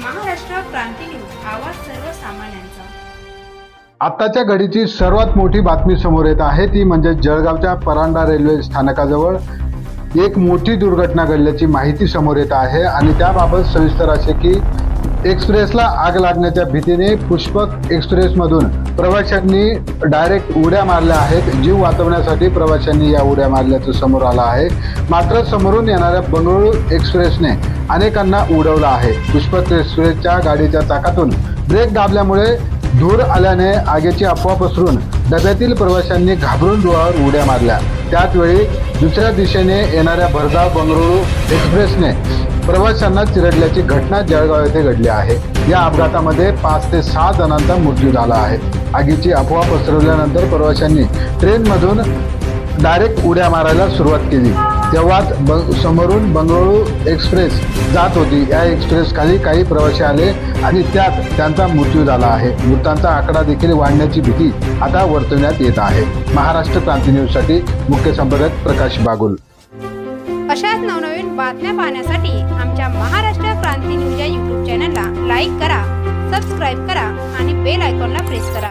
Maharashtra Kranti news आवाज सर्वसामान्यांचा. आत्ताच्या घडीची सर्वात मोठी बातमी समोर येत आहे ती म्हणजे जळगावच्या परांडा रेल्वे स्थानकाजवळ एक मोठी दुर्घटना घडल्याची माहिती समोर येत आहे आणि त्याबाबत सविस्तर असे की एक्सप्रेसला आग लागण्याच्या भीतीने पुष्पक एक्सप्रेसमधून प्रवाशांनी डायरेक्ट उड्या मारल्या आहेत. जीव वाचवण्यासाठी प्रवाशांनी या उड्या मारल्याचं समोर आलं आहे. मात्र समोरून येणाऱ्या बंगळुरू एक्सप्रेसने अनेकांना उडवलं आहे. पुष्पक एक्सप्रेसच्या गाडीच्या चाकातून ब्रेक दाबल्यामुळे धूर आल्याने आगीची अफवा पसरून डब्यातील प्रवाशांनी घाबरून डोळ्यावर उड्या मारल्या. त्याचवेळी दुसऱ्या दिशेने येणाऱ्या भरधाव बंगळुरू एक्सप्रेसने प्रवाशांना चिरडल्याची घटना जळगाव येथे घडली आहे. या अपघातामध्ये पाच ते सहा जणांचा मृत्यू झाला आहे. आगीची अफवा पसरवल्यानंतर प्रवाशांनी ट्रेनमधून डायरेक्ट उड्या मारायला सुरुवात केली. तेव्हाच समोरून बंगळुरू एक्सप्रेस जात होती. या एक्सप्रेस खाली काही प्रवासी आले आणि त्यात त्यांचा मृत्यू झाला आहे. मृतांचा आकडा देखील वाढण्याची भीती आता वर्तवण्यात येत आहे. महाराष्ट्र क्रांती न्यूजसाठी मुख्य संपादक प्रकाश बागुल. अशाच नवनवीन बातम्या पाहण्यासाठी आमच्या महाराष्ट्र क्रांती न्यूज या यूट्यूब चॅनलला लाईक करा सबस्क्राईब करा आणि बेल आयकॉनला प्रेस करा.